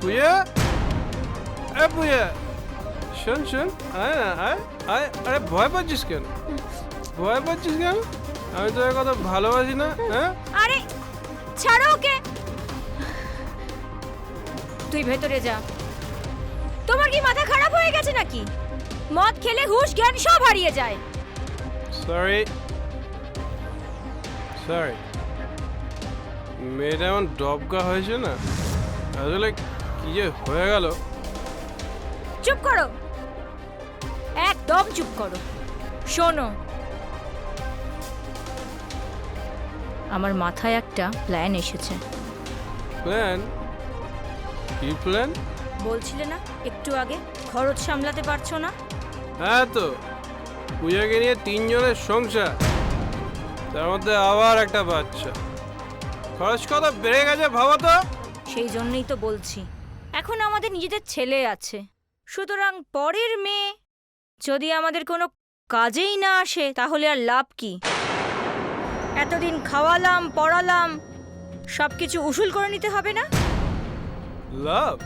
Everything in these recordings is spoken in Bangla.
বুঝে এ বুঝে শোন শোন আয় না আয় আয় আরে ভয় পাচ্ছিস কেন ভয় পাচ্ছিস কেন আমি তোর কথা ভালোবাসি না হ্যাঁ আরে ছাড়ো ওকে তুই ভেতরে যা তোমার কি মাথা খারাপ হয়ে গেছে নাকি মদ খেলে হুঁশ জ্ঞান সব হারিয়ে যায় সরি সরি মেয়েটা এমন ডবকা হয়েছে না আসলে কি যে হয়ে গেল? চুপ করো। একদম চুপ করো। শোনো। আমার মাথায় একটা প্ল্যান এসেছে। প্ল্যান কি প্ল্যান বলছিলে না একটু আগে খরচ সামলাতে পারছ না? হ্যাঁ তো পূজাকে নিয়ে তিনজনের সংসার। তার মধ্যে আবার একটা বাচ্চা। খরচ কত বেড়ে গেছে ভাবো তো। সেই জন্যই তো বলছি। এখন আমাদের নিজেদের ছেলে আছে। সুতরাং পরের মেয়ে যদি আমাদের কোনো কাজেই না আসে তাহলে আর লাভ কি? এতদিন খাওয়ালাম পড়ালাম সব কিছু উসুল করে নিতে হবে না? লাভ?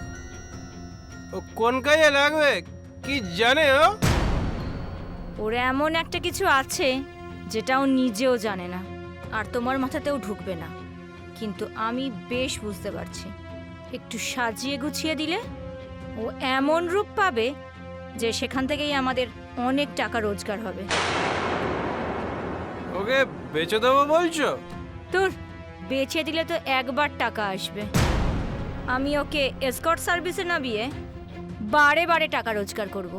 ও কোন কাজে লাগবে? কি জানে ও? ওর এমন একটা কিছু আছে যেটা ও নিজেও জানে না। আর তোমার মাথাতেও ঢুকবে না। কিন্তু আমি বেশ বুঝতে পারছি। একটু সাজিয়ে গুছিয়ে দিলে ও এমন রূপ পাবে যে সেখান থেকেই আমাদের অনেক টাকা রোজগার হবে। ওকে বেচে দেবো বলছো? তোর বেচে দিলে তো একবার টাকা আসবে। আমি ওকে এসকর্ট সার্ভিসে নামিয়ে বারে বারে টাকা রোজগার করব।